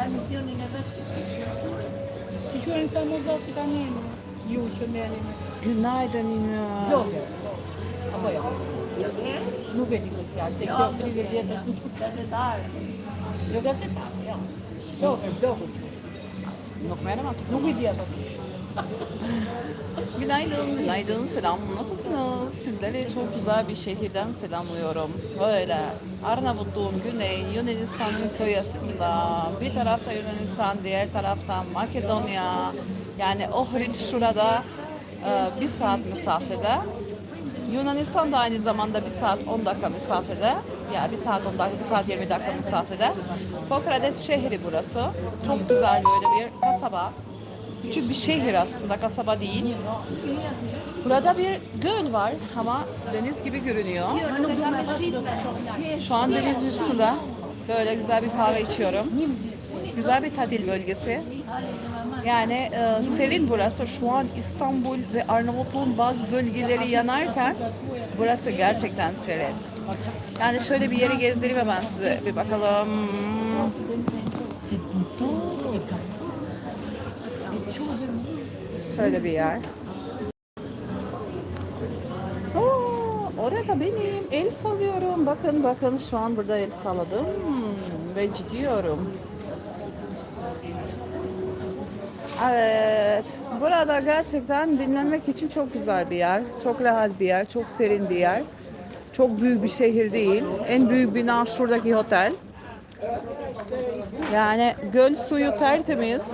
ka emisionin e vetë. Që qërën këta muzat që ka njënë, ju që meni me. Kënajtën në... Bloke. Apo jo? Bloke? Nuk e di këtë fjallë, se kjo 30 vjetë është nuk... Gazetarë. Jo gazetarë, jo. Bloke, bloke. Nuk merem atë, nuk i di atë. Günaydın, günaydın. Selam. Nasılsınız? Sizleri çok güzel bir şehirden selamlıyorum. Böyle Arnavutluğun güney Yunanistan'ın kıyısında. Bir tarafta Yunanistan, diğer tarafta Makedonya. Yani Ohrid şurada e, bir saat mesafede. Yunanistan da aynı zamanda bir saat 10 dakika mesafede. Ya bir saat 10 dakika, bir saat 20 dakika mesafede. Pokrades şehri burası. Çok güzel böyle bir kasaba. Küçük bir şehir aslında, kasaba değil. Burada bir göl var ama deniz gibi görünüyor. Şu an denizin üstünde. Böyle güzel bir kahve içiyorum. Güzel bir tatil bölgesi. Yani e, serin burası. Şu an İstanbul ve Arnavutluğun bazı bölgeleri yanarken burası gerçekten serin. Yani şöyle bir yeri gezdireyim ben size. Bir bakalım. Şöyle bir yer. Oo, orada benim el sallıyorum. Bakın bakın şu an burada el salladım ve gidiyorum. Evet. Burada gerçekten dinlenmek için çok güzel bir yer. Çok rahat bir yer. Çok serin bir yer. Çok büyük bir şehir değil. En büyük bina şuradaki otel. Yani göl suyu tertemiz.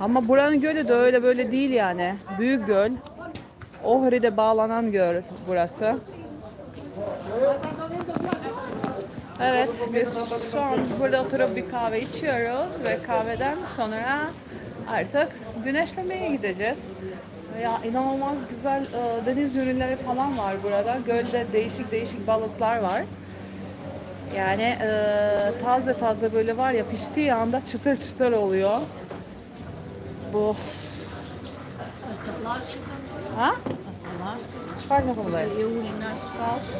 Ama buranın gölü de öyle böyle değil yani. Büyük göl. Ohri'de bağlanan göl burası. Evet, biz şu an burada oturup bir kahve içiyoruz ve kahveden sonra artık güneşlemeye gideceğiz. Ya inanılmaz güzel e, deniz ürünleri falan var burada. Gölde değişik değişik balıklar var. Yani e, taze taze böyle var ya piştiği anda çıtır çıtır oluyor. Bu. А? Шпаль nog wel leuk.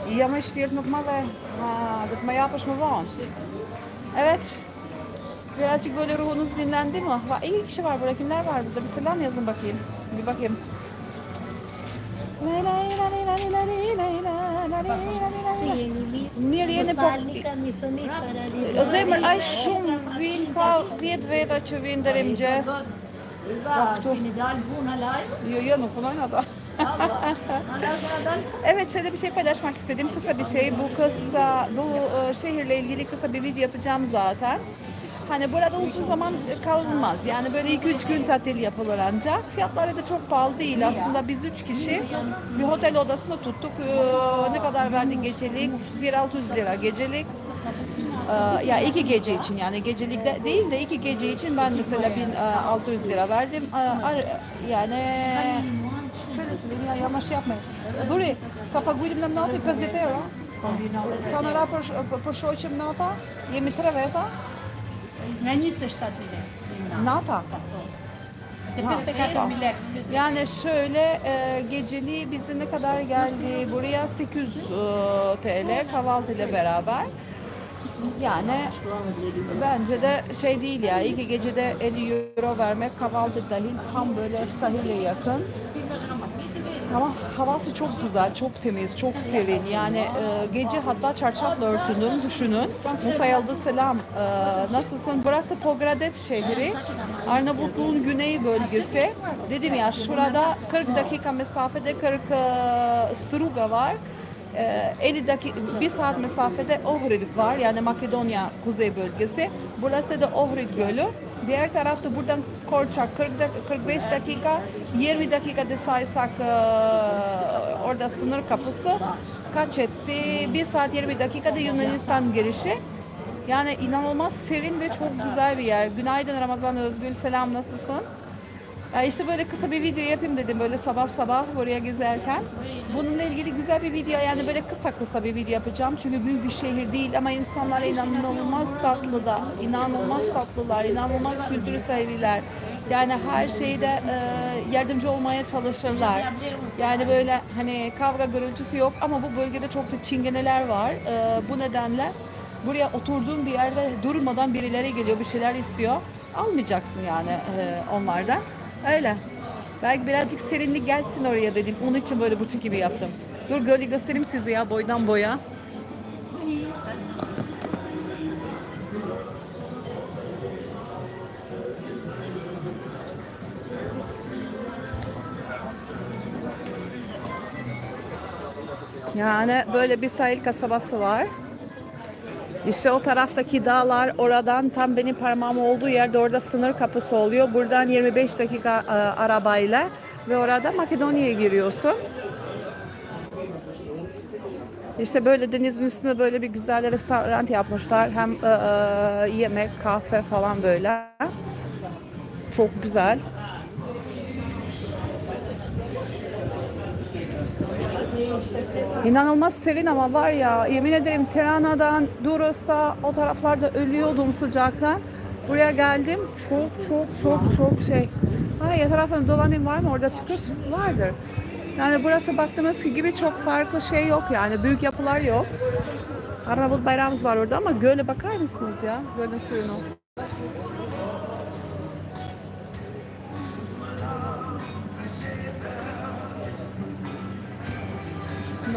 Ja, maar speelt nog maar weg. Dat maar yapış mı var? Evet. Birazcık böyle ruhunuz dinlendi mi? Bak iki kişi var burada. Kimler var burada? Bir selam yazın bakayım. Bir bakayım. Mirë jeni po... Zemër, a shumë vinë pa 10 veta që vinë dërim gjesë. Hala sana dalë. Evet şöyle bir şey paylaşmak istedim. Kısa bir şey. Bu kısa, bu e, şehirle ilgili kısa bir video yapacağım zaten. Hani burada uzun zaman kalınmaz. Yani böyle 2-3 gün tatil yapılır ancak. Fiyatları da çok pahalı değil. Aslında biz 3 kişi bir otel odasında tuttuk. Ee, ne kadar verdin gecelik? 1600 lira gecelik. Ya iki gece için yani gecelik de değil de iki gece için ben mesela 1600 lira verdim. Yani şöyle söyleyeyim ya yanlış yapmayın. Duri, sa paguajmë në natë 50 euro. Sa në ra për, për, për shoqëm nata? Jemi tre veta? Me 27 lirë. Nata. Se 54 lirë. Yani şöyle e, geceliği bize ne kadar geldi? Buraya 800 e, TL kahvaltı ile beraber. Yani bence de şey değil ya iki gecede 50 euro vermek kahvaltı dahil tam böyle sahile yakın. Ama havası çok güzel, çok temiz, çok serin. Yani e, gece hatta çarşafla örtünün, düşünün. Musa Yıldız selam. E, nasılsın? Burası Pogrades şehri. Arnavutluğun güney bölgesi. Dedim ya şurada 40 dakika mesafede 40 e, Struga var. E, 50 dakika, bir saat mesafede Ohrid var. Yani Makedonya kuzey bölgesi. Burası da Ohrid Gölü. Diğer tarafta buradan Korçak 40 dak- 45 dakika 20 dakikada saysak e, orada sınır kapısı kaç etti? 1 saat 20 dakikada Yunanistan girişi. Yani inanılmaz serin ve çok güzel bir yer. Günaydın Ramazan Özgül. Selam nasılsın? Ya işte böyle kısa bir video yapayım dedim böyle sabah sabah buraya gezerken. Bununla ilgili güzel bir video yani böyle kısa kısa bir video yapacağım. Çünkü büyük bir şehir değil ama insanlar inanılmaz tatlı da, inanılmaz tatlılar, inanılmaz kültürü seviler. Yani her şeyde e, yardımcı olmaya çalışırlar. Yani böyle hani kavga gürültüsü yok ama bu bölgede çok da çingeneler var. E, bu nedenle buraya oturduğun bir yerde durmadan birileri geliyor bir şeyler istiyor. Almayacaksın yani e, onlardan. Öyle. Belki birazcık serinlik gelsin oraya dedim. Onun için böyle bu çekimi yaptım. Dur gölü göstereyim size ya boydan boya. Yani böyle bir sahil kasabası var. İşte o taraftaki dağlar oradan tam benim parmağım olduğu yerde orada sınır kapısı oluyor. Buradan 25 dakika e, arabayla ve orada Makedonya'ya giriyorsun. İşte böyle denizin üstünde böyle bir güzel restoran yapmışlar. Hem e, e, yemek, kahve falan böyle. Çok güzel. İnanılmaz serin ama var ya yemin ederim Tirana'dan, Duros'ta o taraflarda ölüyordum sıcaktan. Buraya geldim çok çok çok çok şey. Ay taraftan dolanayım var mı orada çıkış? Vardır. Yani burası baktığımız gibi çok farklı şey yok yani büyük yapılar yok. Arnavut bayrağımız var orada ama göle bakar mısınız ya? Gölün suyunu.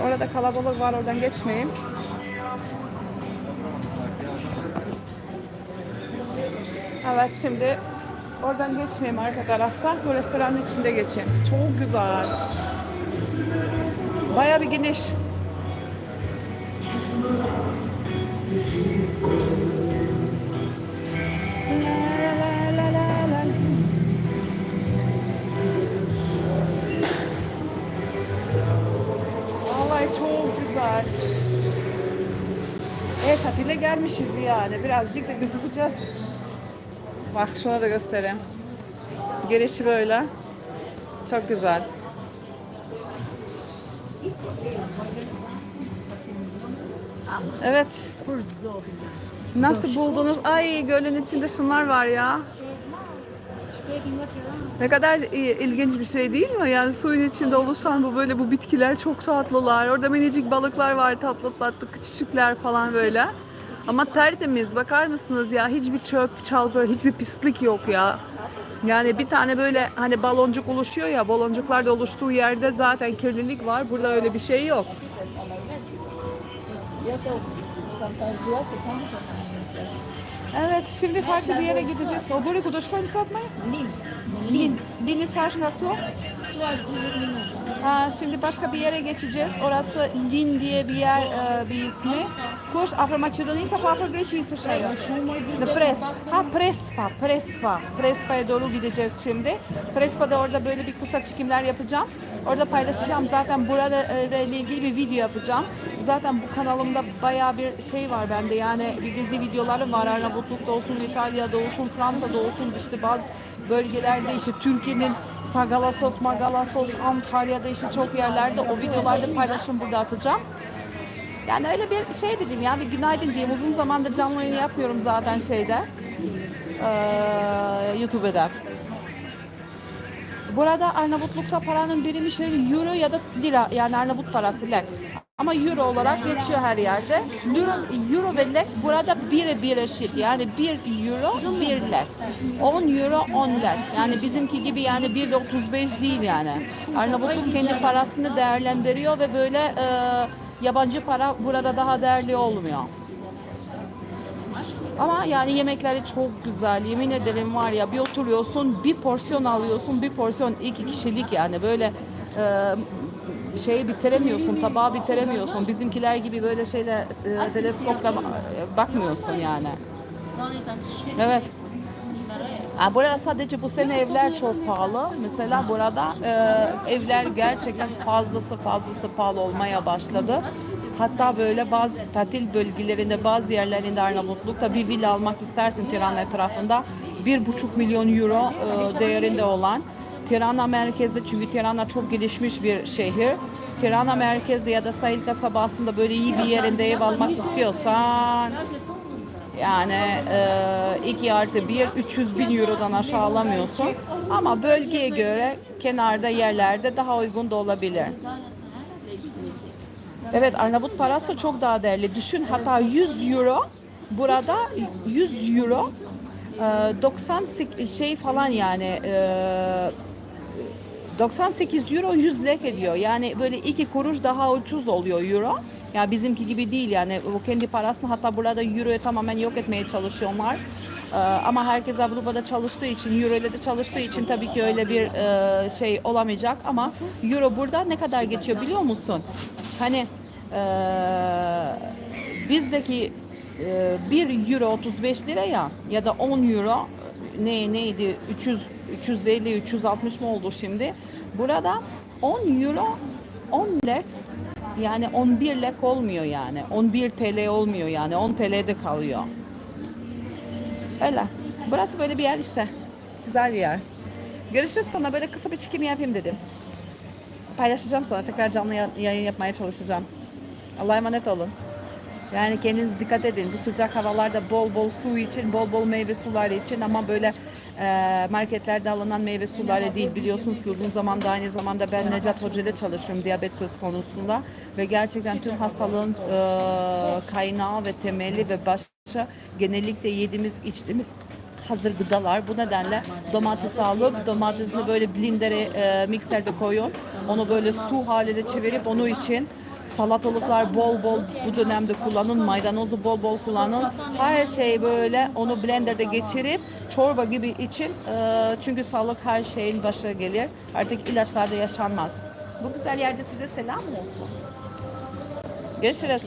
Orada kalabalık var oradan geçmeyeyim. Evet şimdi oradan geçmeyeyim arka taraftan. Bu restoranın içinde geçeyim. Çok güzel. Baya bir geniş. Güzel. Evet tatile gelmişiz yani. Birazcık da gözükeceğiz. Bak şuna da göstereyim. Girişi böyle. Çok güzel. Evet. Nasıl buldunuz? Ay gölün içinde şunlar var ya. Ne kadar ilginç bir şey değil mi? Yani suyun içinde oluşan bu böyle bu bitkiler çok tatlılar. Orada minicik balıklar var tatlı tatlı küçücükler falan böyle. Ama tertemiz bakar mısınız ya hiçbir çöp çalgı hiçbir pislik yok ya. Yani bir tane böyle hani baloncuk oluşuyor ya baloncuklar da oluştuğu yerde zaten kirlilik var. Burada öyle bir şey yok. Evet şimdi farklı bir yere gideceğiz. O buraya kudoşkoy mu satmaya? Lin. Lin'i saç naklo. Ha, şimdi başka bir yere geçeceğiz. Orası Lin diye bir yer e, bir ismi. Koş Afro Makedonya'yı sa Afro Greçi'yi şey. The Pres. Ha Prespa, Prespa. Prespa'ya doğru gideceğiz şimdi. Prespa'da orada böyle bir kısa çekimler yapacağım. Orada paylaşacağım. Zaten burada e, ile ilgili bir video yapacağım. Zaten bu kanalımda bayağı bir şey var bende. Yani bir dizi videolarım var. Arnavutluk'ta olsun, İtalya'da olsun, Fransa'da olsun. işte bazı bölgelerde işte Türkiye'nin Sagalassos, Magalassos, Antalya'da işte çok yerlerde o videolarda paylaşım burada atacağım. Yani öyle bir şey dedim ya bir günaydın diyeyim. Uzun zamandır canlı yayın yapmıyorum zaten şeyde. Ee, YouTube'da. Burada Arnavutluk'ta paranın birimi şey euro ya da lira yani Arnavut parası lek. Ama euro olarak geçiyor her yerde. Euro, euro ve lek burada bir bir eşit. Yani bir euro bir lek. 10 euro 10 lek. Yani bizimki gibi yani 1.35 değil yani. Arnavutluk kendi parasını değerlendiriyor ve böyle e, yabancı para burada daha değerli olmuyor. Ama yani yemekleri çok güzel. Yemin ederim var ya bir oturuyorsun bir porsiyon alıyorsun bir porsiyon iki kişilik yani böyle e, şeyi bitiremiyorsun tabağı bitiremiyorsun. Bizimkiler gibi böyle şeyle e, teleskopla e, bakmıyorsun yani. Evet. Ha, burada sadece bu sene evler çok pahalı. Mesela burada e, evler gerçekten fazlası fazlası pahalı olmaya başladı. Hatta böyle bazı tatil bölgelerinde bazı yerlerinde Arnavutluk'ta bir villa almak istersin Tirana etrafında. Bir buçuk milyon euro e, değerinde olan. Tirana merkezde çünkü Tirana çok gelişmiş bir şehir. Tirana merkezde ya da sahil kasabasında böyle iyi bir yerinde ev almak istiyorsan yani e, 2 artı 1 300 bin eurodan aşağı alamıyorsun. Ama bölgeye göre kenarda yerlerde daha uygun da olabilir. Evet Arnavut parası çok daha değerli. Düşün hatta 100 euro burada 100 euro e, 98 şey falan yani e, 98 euro 100 lek ediyor. Yani böyle iki kuruş daha ucuz oluyor euro. Ya bizimki gibi değil yani o kendi parasını hatta burada euroyu tamamen yok etmeye çalışıyorlar. Ee, ama herkes Avrupa'da çalıştığı için, euro ile de çalıştığı için tabii ki öyle bir e, şey olamayacak. Ama euro burada ne kadar geçiyor biliyor musun? Hani e, bizdeki e, 1 euro 35 lira ya ya da 10 euro ne neydi 300 350 360 mı oldu şimdi? Burada 10 euro 10 lek yani 11 lek olmuyor yani. 11 TL olmuyor yani. 10 TL'de kalıyor. Öyle. Burası böyle bir yer işte. Güzel bir yer. Görüşürüz sana böyle kısa bir çekim yapayım dedim. Paylaşacağım sonra tekrar canlı ya- yayın yapmaya çalışacağım. Allah'a emanet olun. Yani kendiniz dikkat edin. Bu sıcak havalarda bol bol su için, bol bol meyve suları için ama böyle e, marketlerde alınan meyve suları değil. Biliyorsunuz ki uzun zamanda aynı zamanda ben Necat Hoca ile çalışıyorum diyabet söz konusunda ve gerçekten tüm hastalığın e, kaynağı ve temeli ve başta genellikle yediğimiz, içtiğimiz hazır gıdalar. Bu nedenle domatesi alıp domatesini böyle blendere, e, mikserde koyun. Onu böyle su haline çevirip onu için salatalıklar bol bol bu dönemde kullanın. Maydanozu bol bol kullanın. Her şey böyle onu blenderde geçirip çorba gibi için. E, çünkü sağlık her şeyin başına gelir. Artık ilaçlarda yaşanmaz. Bu güzel yerde size selam olsun. Görüşürüz.